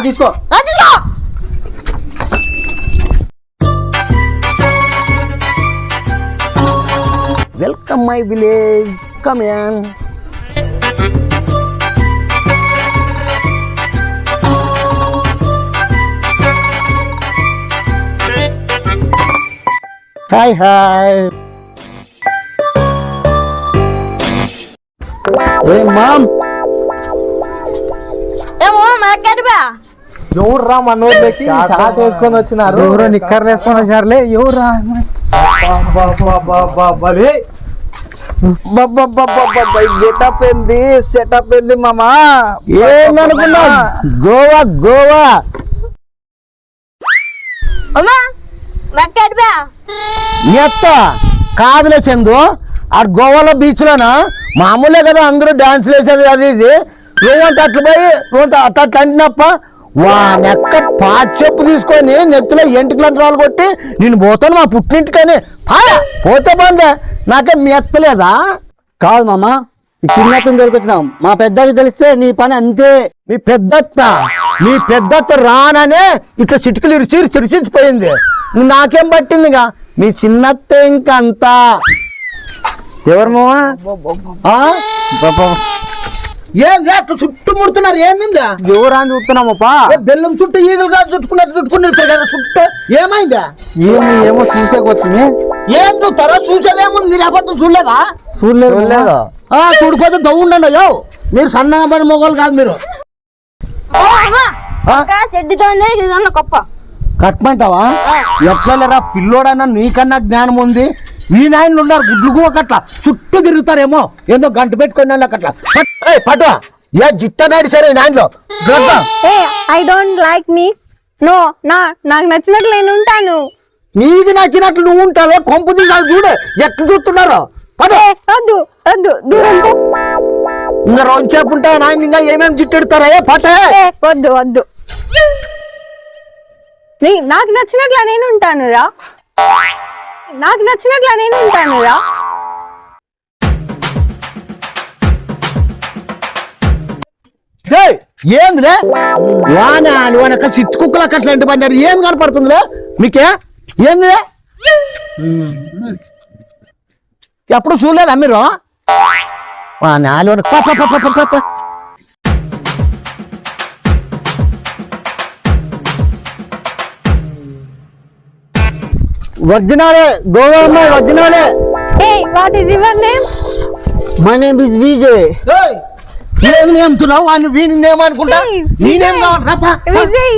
అంటే రా తీసుకో రా తీసుకో welcome my village come on hi hi ఏ మామ్ ఏమో మార్కెట్ బా ఎవరు రా మనోళ్ళు వచ్చి షార్ట్ వేసుకొని వచ్చినారు. ఎవరో నిక్కర్లు వేసుకొని వచ్చారులే ఎవరా గెటప్ ఏంది సెటప్ ఏంది మామా ఏందనుకున్నా గోవా గోవా అమ్మా మార్కెట్ బా ఎత్త కాదులే చందు ఆ గోవాలో బీచ్ లోన మామూలే కదా అందరూ డాన్స్ వేసేది అది ఇది నువ్వంత అట్లా పోయి అట్లా అంటినప్ప వా నెక్క పాచి చెప్పు తీసుకొని నెత్తిలో ఎంటికలు రాళ్ళు కొట్టి నేను పోతాను మా పుట్టింటికని. పాయా పోతే బండే నాకే మెత్తలేదా? కాదు మామ ఈ చిన్నతను దొరికొచ్చినాం మా పెద్దకి తెలిస్తే నీ పని అంతే. మీ పెద్దత్త మీ పెద్దత్త రాననే ఇట్లా చిటికలు ఇరిచి చిరిచిపోయింది. నాకేం పట్టిందిగా? మీ చిన్నత్త ఇంకంతా. ఎవరు మామ? ఆ? ఏం అట్లా చుట్టూ ముడుతున్నారు ఏందిందా ఎవరు అని చూస్తున్నామప్పా? ఏ బెల్లం చుట్టూ ఈగలు కాదు చుట్టుకున్నట్టు చుట్టుకుని కదా చుట్టూ. ఏమైందా? ఏమి ఏమో చూసేకొచ్చింది ఏం చూస్తారో చూసేదేముంది మీరు అబద్ధం చూడలేదా? చూడలేదు. ఆ చూడిపోతే దవ్వుండండి అయ్యో. మీరు సన్నగా పని మొగలు కాదు మీరు. కట్టమంటావా? ఎట్లా లేరా పిల్లోడన్నా నీకన్నా జ్ఞానం ఉంది? ఈ నాయనలు ఉన్నారు గుడ్లు గువ్వకట్ల చుట్టూ తిరుగుతారేమో. ఏదో గంట పెట్టుకొని అట్లా పట్టు. ఏ జిట్ట నాయుడు సరే నాయనలో. ఏ I don't like me no నా నాకు నచ్చినట్లు నేను ఉంటాను. నీది నచ్చినట్లు నువ్వు ఉంటావే కొంపు తీసాలు చూడు. ఎట్లా చూస్తున్నారు? పడు వద్దు వద్దు దూరం. ఇంకా రోజు ఉంటాయి నాయన ఇంకా ఏమేమి జిట్టెడతారా ఏ పట్టే. ఏ వద్దు వద్దు. నాకు నచ్చినట్లా నేను ఉంటాను రా నాకు నచ్చినట్లు నేను ఉంటాను రా ఏందిలే వాన వానక సిట్టు కుక్కలు అట్లాంటి పన్నారు ఏం కనపడుతుందిలే? మీకే? ఏంది ఎప్పుడు చూడలేదా మీరు? నాలుగు ఒరిజినాలే గోవా అమ్మాయి ఒరిజినాలే ఏ what is your name my name is Vijay ఏం నేమ్తున్నావు? వాడిని వీని నేమ్ అనుకుంటా? నేనేం విజయ్. కావాలి. విజయ్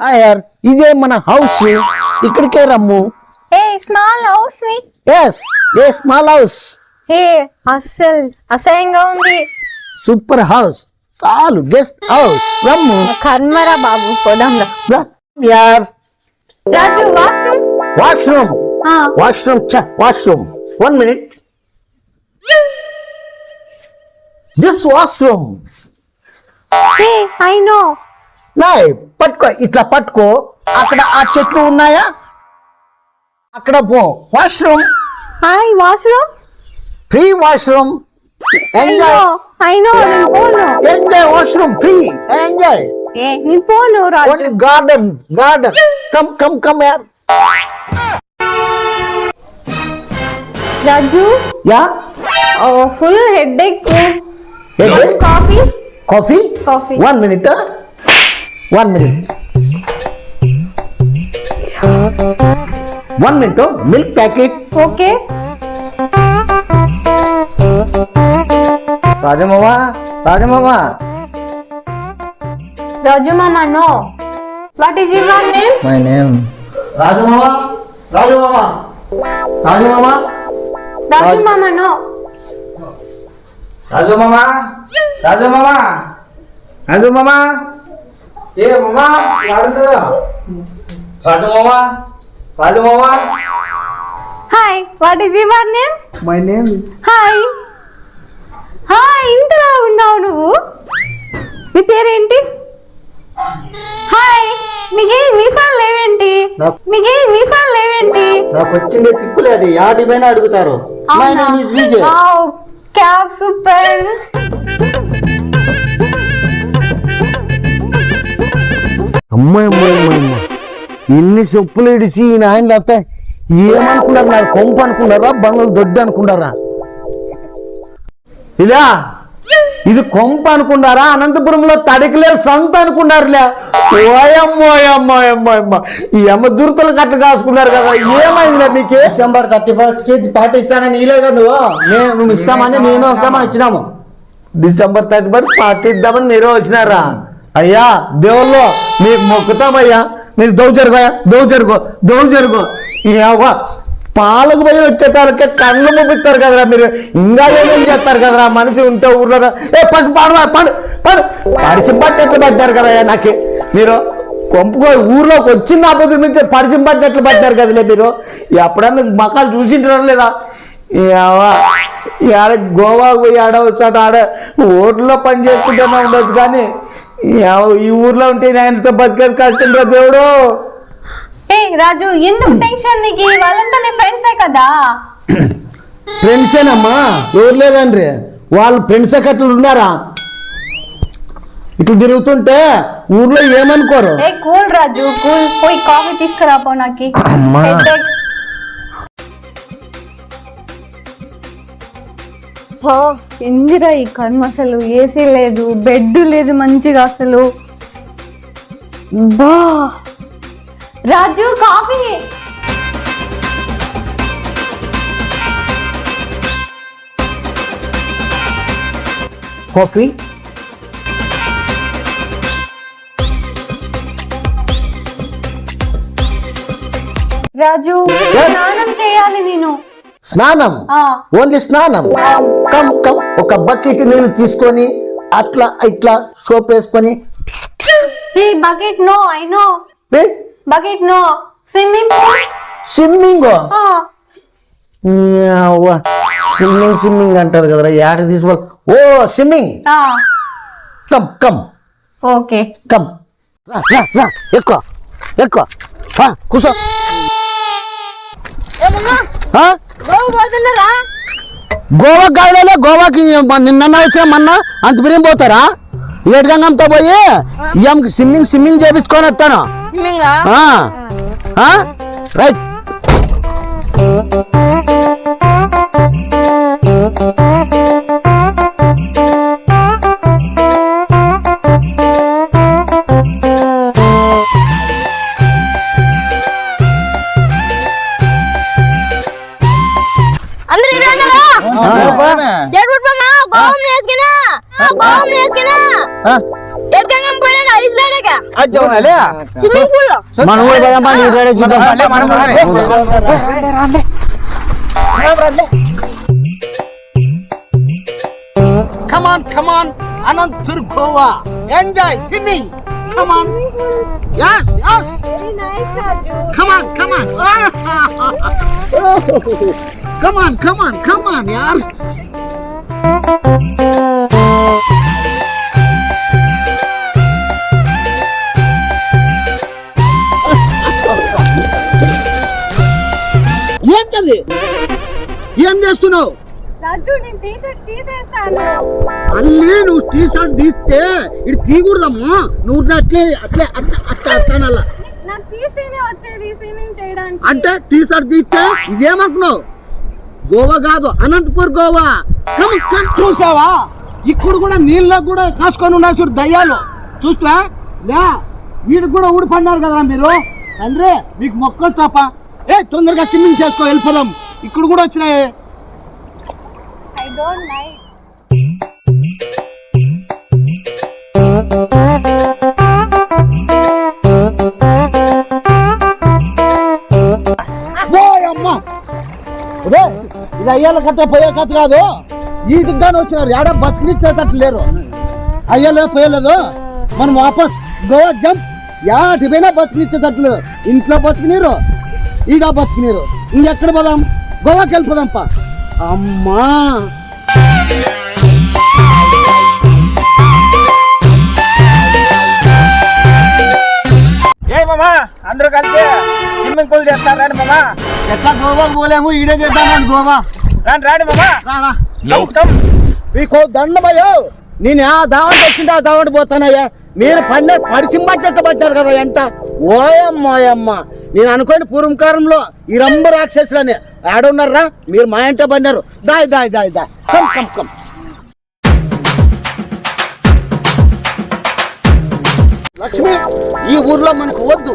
అయ్యార్ ఇదే మన హౌస్ ఇక్కడికే రమ్ము. ఏ స్మాల్ హౌస్ని ఎస్ ఏ స్మాల్ హౌస్ ఏ అస్సలు అసహ్యంగా ఉంది. సూపర్ హౌస్ చాలు గెస్ట్ హౌస్ రమ్ము. కర్మరా బాబు పోదాంరా. రా. యార్ రాజు వాష్రూమ్? వాష్రూమ్. వాష్రూమ్ చ washroom. One minute this washroom. A I know. నాయ్ పట్టుకో ఇట్లా పట్టుకో. అక్కడ ఆ చెట్లు ఉన్నాయా? అక్కడ పో. Washroom hi washroom? Free washroom I enjoy I no enjoy washroom free enjoy ఏ నేను పోను Raju only garden garden come come come యార్ Raju yeah full headache Headache? Coffee coffee Coffee. One minute one minute one minute milk packet okay Rajamama Rajamama Raju మామా no. What is your name my name Raju మామా రాజు మామా రాజు మామా రాజు మామా no. రాజు మామా రాజు మామా రాజు మామా ఏ మామా వాడుతుందా రాజు మామా రాజు మామా hi what is your name my name hi hi ఇంతలా ఉన్నావు నాకు తిప్పులేదు అడుగుతారు. అమ్మాయి ఇన్ని చెప్పులు ఇడిసి ఈ ఆయన లేకపోతే ఏమనుకున్నారు? నాకు కొంపు అనుకున్నారా? బంగ్లు దొడ్డు అనుకున్నారా? ఇలా ఇది కొంప అనుకున్నారా? అనంతపురంలో తడికిలేరు సంత అనుకున్నారులే. ఓయమ్మో అమ్మో అమ్మో అమ్మ ఈ అమ్మ దుర్తలు కట్ట కాసుకున్నారు కదా ఏమైందిలే మీకే? డిసెంబర్ థర్టీ ఫస్ట్కి పార్టీ ఇస్తానని ఇలే కదా నువ్వు? మేము ఇస్తామని మేమే వస్తామని ఇచ్చినాము. డిసెంబర్ థర్టీ ఫస్ట్ పార్టీ ఇద్దామని మీరు వచ్చినారా? అయ్యా దేవుళ్ళు మీకు మొక్కుతామయ్యా. మీరు దౌ జరుగోయా దౌ జరుగో దౌ జరుగో. పాలకు పోయి వచ్చేటాలకే కళ్ళు ముప్పిస్తారు కదరా మీరు. ఇంకా ఏమేం చేస్తారు కదరా? మనిషి ఉంటే ఊర్లో ఏ పసి పాడవా పడు పడు పరిచయం పట్టినట్లు పడ్డారు కదయ్యా నాకే? మీరు కొంపుకో ఊర్లోకి వచ్చిన ఆపోజిట్ నుంచి పరిచయం పట్టినట్లు పడ్డారు కదలే మీరు? ఎప్పుడన్నా మకాలు చూసింటారా లేదా? ఆడ గోవాకు పోయి ఆడ వచ్చాడు ఆడ ఊర్లో పని చేసుకుంటేనే ఉండొచ్చు కానీ ఏవో, ఈ ఊర్లో ఉంటే ఆయనతో బతికేది కష్టం రా దేవుడు. ఏ రాజు ఎందుకు టెన్షన్ నీకు? వాళ్ళంతా నీ ఫ్రెండ్సే కదా. ఫ్రెండ్సేనమ్మా ఎవరు లేదండ్రి వాళ్ళు ఫ్రెండ్స్ అట్లా ఉన్నారా? ఇట్లా తిరుగుతుంటే ఊర్లో ఏమనుకోరు? ఏ కూల్ రాజు కూల్. పోయి కాఫీ తీసుకురా పో నాకి. అమ్మా. Headache. ఓ ఇందిరా ఈ కర్మ అసలు. ఏసీ లేదు బెడ్ లేదు మంచిగా అసలు. బా. రాజు కాఫీ! కాఫీ? రాజు స్నానం చేయాలి నేను. స్నానం? ఓన్లీ స్నానం? కమ్ కమ్ ఒక బకెట్ నీళ్ళు తీసుకొని అట్లా ఇట్లా సోప్ వేసుకొని ఈ bucket no I no. Bucket no swimming pool swimming swimming swimming అంటారు కదరా యాడ తీసుకోవాలి? ఓ swimming come come okay. Come రా రా రా. ఎక్కువ ఎక్కువ. కూర్చో? గోవు కాదులే గోవాకి నిన్న వచ్చా మొన్న అంత బిర్యం పోతారా? ఏడుగంగంతో పోయి ఈఎంకి స్విమ్మింగ్ స్విమ్మింగ్ చేపించుకొని వస్తాను స్విమ్మింగ్ ఆ? ఆ? Right Come on, come on, Anantpur Goa. Enjoy swimming. Come on. Yes, yes. Come on, come on. come on, come on, come on, yaar. ఏంటది ఏం చేస్తున్నావు? అల్లే నువ్వు టీ షర్ట్ తీస్తే ఇది తీయకూడదమ్మా. నువ్వు అట్లే అంటే టీ షర్ట్ తీస్తే ఇదేమంటున్నావు? గోవా కాదు అనంతపూర్ గోవా. చూసావా? ఇక్కడ కూడా నీళ్ళ కూడా కాసుకొని ఉన్నారు చూడు దయ్యాలు. చూస్తా లే వీడికి కూడా ఊడిపడినారు కదా మీరు. తండ్రి మీకు మొక్కలు చాప. ఏ తొందరగా స్విమ్మింగ్ చేసుకో వెళ్ళిపోదాం. ఇక్కడ కూడా వచ్చినాయి. ఐ డోంట్ లైక్ పోయమ్మా ఒరే, ఇది అయ్యాల కథ పోయే కథ కాదు. కానీ వచ్చినారు. ఏడా బతికినిచ్చేటట్లు లేరు అయ్యలే పోయలేదు. మనం వాపస్ గోవా జంప్. యాటి పోయినా బతికినిచ్చేటట్లు ఇంట్లో బతికినీరు. ఈడ బతికినీరు ఇంకెక్కడ పోదాం? గోవాకి వెళ్ళిపోదాంపా అమ్మా! ఏ మామా అందరూ కలిసి స్విమ్మింగ్ పూల్ చేస్తారు రాండి మామా. ఎట్లా గోవాకి పోలేము ఈడే చేద్దామని గోవా. రాండి రాండి మామా. కమ్. మీకు దండమయ్యో. నేను ఆ దావంటి వచ్చింటే ఆ దావంటి పోతానయ్యా. మీరు పడిన పడిసింబట్టెట్ట పట్టారు కదా ఎంత? ఓయమ్మ ఓయమ్మ. నేను అనుకోండి పూర్వకాలంలో ఈ రంబ రాక్షసులని ఆడున్నారా? మీరు మా ఇంట పడినారు. దాయ్ దాయ్ దాయ్ దాయ్. Come come come. లక్ష్మి ఈ ఊర్లో మనకు వద్దు.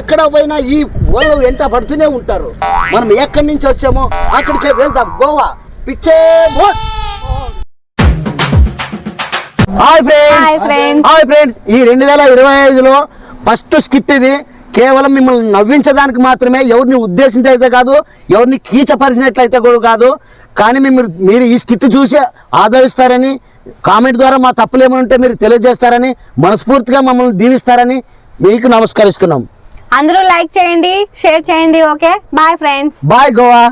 ఎక్కడ పోయినా ఈ వాళ్ళు వెంట పడుతూనే ఉంటారు. మనం ఎక్కడి నుంచి వచ్చామో అక్కడికే వెళ్దాం. గోవా. పిచ్చే boat hi Hi friends friends. Hi friends ఈ రెండు వేల ఇరవై ఐదులో ఫస్ట్ స్కిట్ ఇది. కేవలం మిమ్మల్ని నవ్వించడానికి మాత్రమే ఎవరిని ఉద్దేశించి అయితే కాదు ఎవరిని కీచపరిచినట్లయితే కూడా కాదు. కానీ మీరు మీరు ఈ స్కిట్ చూసి ఆదరిస్తారని కామెంట్ ద్వారా మా తప్పులు ఏమైనా ఉంటే మీరు తెలియజేస్తారని మనస్ఫూర్తిగా మమ్మల్ని దీవిస్తారని మీకు నమస్కరిస్తున్నాం. అందరూ లైక్ చేయండి షేర్ చేయండి okay? Bye friends bye Goa